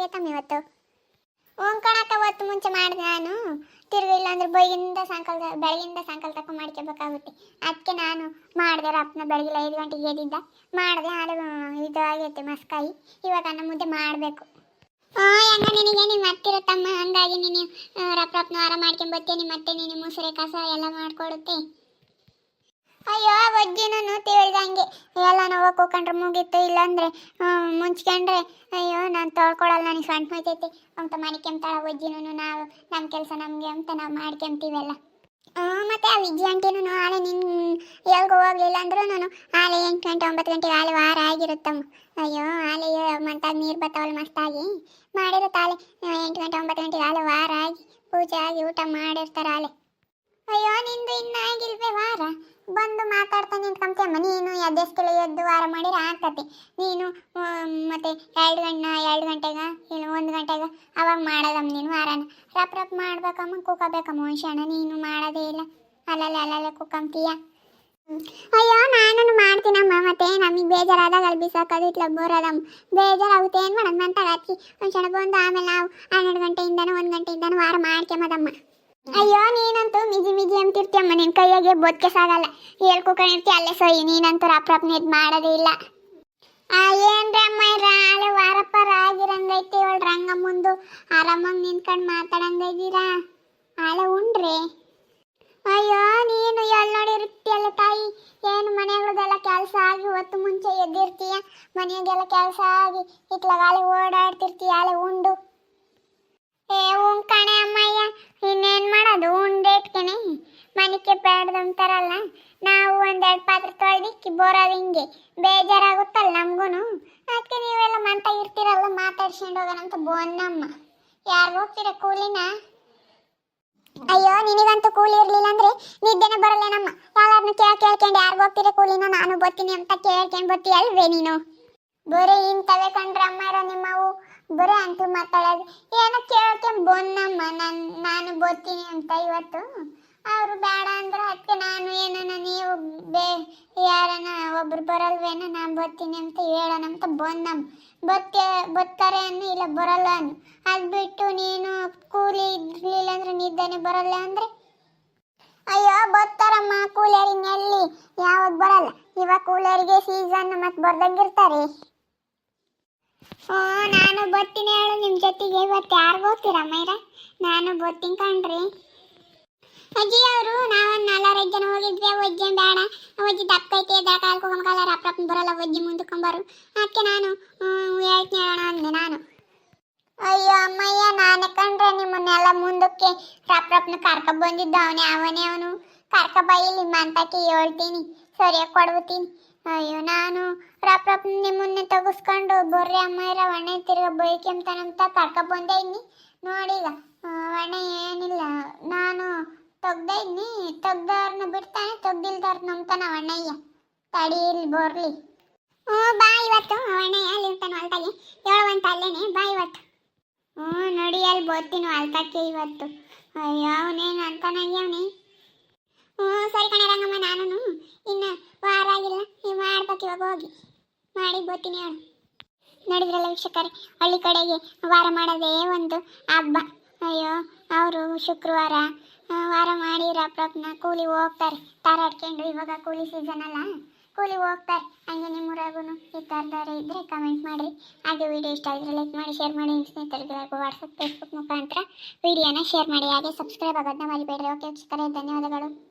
ಆಗೈತಮ್ಮ ಇವತ್ತು. ಓಂಕಣಕ್ಕ ಹೊತ್ತು ಮುಂಚೆ ಮಾಡಿದೆ ನಾನು. ತಿರುಗಿ ಇಲ್ಲಾಂದ್ರೆ ಬೈಯಿಂದ ಸಾಯಂಕಾಲ ಬೆಳಗಿಂದ ಸಾಯಂಕಾಲ ತಕ್ಕ ಮಾಡ್ಕೋಬೇಕಾಗುತ್ತೆ. ಅದಕ್ಕೆ ನಾನು ಮಾಡಿದೆ ರಪ್ನ ಬೆಳಗಿಲ್ಲ ಐದು ಗಂಟೆಗೆ ಎದ್ದಿದ್ದ. ಮಾಡಿದೆ ಅದು ಇದು ಆಗೈತೆ ಮಸ್ಕಾಯಿ. ಇವಾಗ ಅನ್ನ ಮುಂದೆ ಮಾಡಬೇಕು. ಹಂಗ ನಿನಗೆ? ನಿಮ್ಮ ಹತ್ತಿರತ್ತಮ್ಮ ಹಂಗಾಗಿ ನೀನು ರಪ್ ರಪ್ನ ವಾರ ನಿಮ್ಮ ಮತ್ತೆ ನೀನು, ಮುಸುರೆ, ಕಸ ಎಲ್ಲ ಮಾಡ್ಕೊಡುತ್ತೆ. ಅಯ್ಯೋ ಒಜ್ಜಿನೂ ತಿಳಿದಂಗೆ. ಎಲ್ಲ ನಾವು ಕೂಕೊಂಡ್ರೆ ಮುಗೀತು, ಇಲ್ಲಾಂದ್ರೆ ಮುಂಚ್ಕೊಂಡ್ರೆ, ಅಯ್ಯೋ, ನಾನು ತೊಳ್ಕೊಳಲ್ಲ, ನನಗೆ ಸಣ್ಣ ಹೋಯ್ತೈತೆ. ಅಂತ ಮಾಡ್ಕೊಂತಾಳ ಬಜ್ಜಿನೂ ನಾವು ನಮ್ಮ ಕೆಲಸ ನಮಗೆ ಅಂತ ನಾವು ಮಾಡ್ಕೊಂತೀವಲ್ಲ. ಮತ್ತೆ ಆ ವಿಜ್ಜಿ ಆಂಟಿನೂ ಆಳೆ ನಿನ್ನ ಎಲ್ಗೂ ಹೋಗ್ಲಿಲ್ಲ ಅಂದ್ರೂ ನಾನು ಆಲೆ ಎಂಟು ಗಂಟೆ, ಒಂಬತ್ತು ಗಂಟೆಗೆ ಆಲೆ ವಾರ ಆಗಿರುತ್ತಮ್ಮ. ಅಯ್ಯೋ ಆಲೆ ಮಂತಾಗ ನೀರು ಬರ್ತಾವಲ್ಲ ಮಸ್ತಾಗಿ. ಮಾಡಿರುತ್ತೆ ಎಂಟು ಗಂಟೆ, ಒಂಬತ್ತು ಗಂಟೆಗೆ ಆಲೆ ವಾರ ಆಗಿ, ಪೂಜೆ ಆಗಿ ಊಟ ಮಾಡಿರ್ತಾರೆ ಆಲೆ ಅಯ್ಯೋ, ನಿಂದು ಇನ್ನ ವಾರ? ಬಂದು ಮಾತಾಡ್ತಾ ನಿಂತ್ಕೊಂತಮ್ಮ ನೀನು ಎದ್ದೆಸ್ಕೆಲ್ಲ ಎದ್ದು ವಾರ ಮಾಡಿರ ಆಗ್ತತಿ ನೀನು ಮತ್ತೆ ಎರಡು ಗಂಟೆ ಎರಡು ಗಂಟೆಗ? ಇಲ್ಲ, ಒಂದು ಗಂಟೆಗ? ಅವಾಗ ಮಾಡೋದಮ್ಮ ನೀನು ವಾರನ. ರಪ್ ರಪ್ ಮಾಡ್ಬೇಕಮ್ಮ ಕುಕ್ಕಬೇಕಮ್ಮ ಮನುಷ್ಯನ ನೀನು ಮಾಡೋದೇ ಇಲ್ಲ. ಅಲ್ಲಲ್ಲ ಅಲ್ಲಲ್ಲ ಕುಕ್ಕಂತೀಯ ಅಯ್ಯೋ ನಾನು ಮಾಡ್ತೀನಮ್ಮ. ಮತ್ತೆ ನಮಗೆ ಬೇಜಾರಾದಾಗ ಅಲ್ಲಿ ಬಿಸಾಕೋದು ಇಟ್ಲ ಬೋರದಮ್ಮ. ಬೇಜಾರಾಗುತ್ತೆ. ಏನು ಮಾಡೋದು? ಒಂದು ಕ್ಷಣ ಬಂದು ಆಮೇಲೆ ನಾವು ಹನ್ನೆರಡು ಗಂಟೆಯಿಂದನೂ, ಒಂದು ಗಂಟೆಯಿಂದನೂ ವಾರ ಮಾಡ್ಕೊಂಬದಮ್ಮ. ಅಯ್ಯೋ, ನೀನಂತೂ ಮಿಜಿ ಮಿಜಿ ಅಂತಿರ್ತೀಯಮ್ಮ ನಿನ್ನ ಕೈಯಾಗೆ ಬೋದ್ಕೆ ಸಾಗಲ್ಲ. ಹೇಳ್ ಇರ್ತೀಯ ಅಲ್ಲೇ ಸೊ ನೀನಂತೂ ರಪ್ ರಪ್ನ ಇದು ಮಾಡೋದೇ ಇಲ್ಲ. ಏನ್ರಿ ಅಮ್ಮ ರಾಳೆ ವಾರಪ್ಪ ಆಗಿರಂಗೈತಿ ಇವಳು ರಂಗ ಮುಂದು ಆರಾಮಾಗಿ ನಿಂತ್ಕೊಂಡು ಮಾತಾಡಂಗಿದ್ದೀರಾ ಆಳೆ ಉಂಡ್ರಿ? ಅಯ್ಯೋ, ನೀನು ಎಲ್ಲಿ ನೋಡಿರ್ತೀಯಲ್ಲ ತಾಯಿ? ಏನು ಮನೆಗಳದೆಲ್ಲ ಕೆಲಸ ಆಗಿ ಹೊತ್ತು ಮುಂಚೆ ಎದ್ದಿರ್ತೀಯ? ಮನೆಯಾಗೆಲ್ಲ ಕೆಲಸ ಆಗಿ ಇತ್ಲಗಾಲೆ ಓಡಾಡ್ತಿರ್ತೀಯ, ಆಳೆ ಉಂಡು ಮನಿಕೆ ಬೇಡ್ದಂತಾರಲ್ಲ, ನಾವು ಒಂದೆರಡು ಪಾತ್ರೆ ತೊಳೆದಿಕ್ಕಿ ಬೋರೋದು ಹಿಂಗೆ ಬೇಜಾರಾಗುತ್ತಲ್ಲ ನಮ್ಗೂನು. ಅದಕ್ಕೆ ನೀವೆಲ್ಲ ಮಂತ ಇರ್ತೀರಲ್ಲ, ಮಾತಾಡ್ಸ್ಕೊಂಡು ಹೋಗೋಣಂತ ಬೋನ್ನಮ್ಮ ಯಾರು ಹೋಗ್ತೀರ ಕೂಲಿನ? ಅಯ್ಯೋ, ನಿನಗಂತೂ ಕೂಲಿ ಇರ್ಲಿಲ್ಲ ಅಂದ್ರೆ ನಿದ್ದೆನೆ ಬರಲ್ಲೇನಮ್ಮ ಯಾರನ್ನ ಕೇಳ ಕೇಳ್ಕೊಂಡು ಯಾರು ಹೋಗ್ತೀರ ಕೂಲಿನ ನಾನು ಬರ್ತೀನಿ ಅಂತ ಕೇಳ್ಕೊಂಡು ಬರ್ತೀಯ ಅಲ್ವೇ ನೀನು? ಬರೀ ಇಂಥವೇ ಕಂಡ್ರೆ ಅಮ್ಮ ಇರೋ ನಿಮ್ಮವು ಬರೀ ಅಂತೂ ಮಾತಾಡೋದು. ಏನೋ ಕೇಳ್ಕೊಂಡ್ ಬೋನ್ನಮ್ಮ ನಾನು ನಾನು ಬರ್ತೀನಿ ಅಂತ ಇವತ್ತು. ಅವರು ಬೇಡ ಅಂದ್ರೆ ಅದಕ್ಕೆ ನಾನು ಏನನ ನೀವು ಬೇ ಯಾರನ ಒಬ್ರು ಬರಲ್ವೇನ ನಾನು ಬರ್ತೀನಿ ಅಂತ ಹೇಳೋಣ ಅಂತ ಬಂದಮ್ ಬತ್ತೆ ಬತ್ತಾರೆ ಅನ್ನು ಇಲ್ಲ ಬರಲ್ಲ ಅನ್ನು ಅದು ಬಿಟ್ಟು ನೀನು ಕೂಲಿ ಇರಲಿಲ್ಲ ಅಂದ್ರೆ ನಿದ್ದೆನೆ ಬರಲ್ಲ ಅಂದ್ರೆ? ಅಯ್ಯೋ ಬರ್ತಾರಮ್ಮ ನೆಲ್ಲಿ. ಯಾವಾಗ ಬರಲ್ಲ? ಇವಾಗ ಕೂಲಿಯರಿಗೆ ಸೀಸನ್ ಮತ್ತೆ ಬರ್ದಂಗಿರ್ತಾರೆ ಓ, ನಾನು ಬರ್ತೀನಿ ಹೇಳು ನಿಮ್ಮ ಜೊತೆಗೆ. ಇವತ್ತು ಯಾರು ಹೋಗ್ತೀರಾ ಇರ? ನಾನು ಬರ್ತೀನಿ ಕಣ್ರಿ. ಅಜ್ಜಿ ಅವರು, ನಾವೊಂದು ನಾಲ್ಕೈದು ಜನ ಹೋಗಿದ್ವಿ. ಒಜ್ಜೆ ಬೇಡ. ಒಜ್ಜಿ ದಪ್ಪ ಐತೆ ಎದ್ರ ಕಾಲು ಹೋಗಲ್ಲ ರಪ್ಪ ರಪ್ಪ ಬರಲ್ಲ ಒಜ್ಜಿ ಮುಂದಕ್ಕೊಂಬರು ಅದಕ್ಕೆ ನಾನು ಹೇಳ್ತೀನಿ ಅಂದೆ ನಾನು. ಅಯ್ಯೋ ಅಮ್ಮಯ್ಯ, ನಾನು ಕಂಡ್ರೆ ನಿಮ್ಮನ್ನೆಲ್ಲ ಮುಂದಕ್ಕೆ ರಪ್ಪ ರಪ್ಪನ ಕರ್ಕ ಬಂದಿದ್ದ ಅವನೇ ಅವನೇ ಅವನು. ಕರ್ಕ ಬೈಲಿ ಮಂತಕ್ಕೆ ಹೇಳ್ತೀನಿ. ಸರಿಯಾಗಿ ಕೊಡ್ಬಿಡ್ತೀನಿ. ಅಯ್ಯೋ ನಾನು ರಪ್ಪ ರಪ್ಪ ನಿಮ್ಮನ್ನೇ ತೆಗಿಸ್ಕೊಂಡು ಬರ್ರಿ ಅಮ್ಮಯ್ಯರ ಒಣೆ ತಿರ್ಗ ಬೈಕೆಂತಾನಂತ ಕರ್ಕ ಬಂದೆ ಇನ್ನಿ ನೋಡಿಲ್ಲ ಒಣೆ ಏನಿಲ್ಲ. ನಾನು ತೆಗ್ದೆ ತೊಗ್ದವ್ರನ್ನ ತೆಗ್ದವ್ರನ್ನ ಬಿಡ್ತಾನೆ ತೆಗ್ದಿಲ್ದವ್ರ ನಂಬ್ತಾನ ಅಣ್ಣಯ್ಯ ತಡಿ ಬೋರ್ಲಿ. ಹ್ಞೂ, ಬಾ ಇವತ್ತು ಅಣ್ಣಯ್ಯ ಅಲ್ಲಿ ಇರ್ತಾನೆ ಹೊಲ್ದಾಗೆ. ಹೇಳುವಂತ ಅಲ್ಲೇನೆ, ಬಾ ಇವತ್ತು. ಹ್ಞೂ, ನೋಡಿ ಅಲ್ಲಿ ಬರ್ತೀನಿ ಹೊಲ್ತಕ್ಕೆ ಇವತ್ತು. ಅಯ್ಯೋ, ಅವನೇನು ಅಂತಾನಾಗ್ಯವನೇ ಹ್ಞೂ, ಸರಿ ಕಣೆ, ರಂಗಮ್ಮ ನಾನು ಇನ್ನು ವಾರ ಆಗಿಲ್ಲ ನೀವು ಮಾಡ್ಬೇಕು ಇವಾಗ ಹೋಗಿ ಮಾಡಿ ಬರ್ತೀನಿ ಹೇಳು. ನೋಡಿದ್ರಲ್ಲ ವೀಕ್ಷಕರೇ, ಹಳ್ಳಿ ಕಡೆಗೆ ವಾರ ಮಾಡೋದೇ ಒಂದು ಹಬ್ಬ. ಅಯ್ಯೋ, ಅವರು ಶುಕ್ರವಾರ ವಾರ ಮಾಡಿ ರಪ್ರಪ್ನ ಕೂಲಿ ಹೋಗ್ತಾರೆ. ತಾರಾಡ್ಕೊಂಡು ಇವಾಗ ಕೂಲಿ ಸೀಸನ್ ಅಲ್ಲ. ಕೂಲಿ ಹೋಗ್ತಾರೆ. ಹಂಗೆ ನಿಮ್ಮೂರಾಗೂ ಈ ಥರದವ್ರು ಇದ್ದರೆ ಕಮೆಂಟ್ ಮಾಡಿರಿ ಹಾಗೆ ವಿಡಿಯೋ ಇಷ್ಟ ಆಗಿದ್ರೆ ಲೈಕ್ ಮಾಡಿ ಶೇರ್ ಮಾಡಿ ನಿಮ್ಮ ಸ್ನೇಹಿತರಿಗೆ ವಾಟ್ಸಪ್ ಫೇಸ್ಬುಕ್ ಮುಖಾಂತರ. ವಿಡಿಯೋನ ಶೇರ್ ಮಾಡಿ. ಹಾಗೆ ಸಬ್ಸ್ಕ್ರೈಬ್ ಆಗೋದನ್ನ ಮರಿಬೇಡ್ರಿ. ಓಕೆ ಧನ್ಯವಾದಗಳು.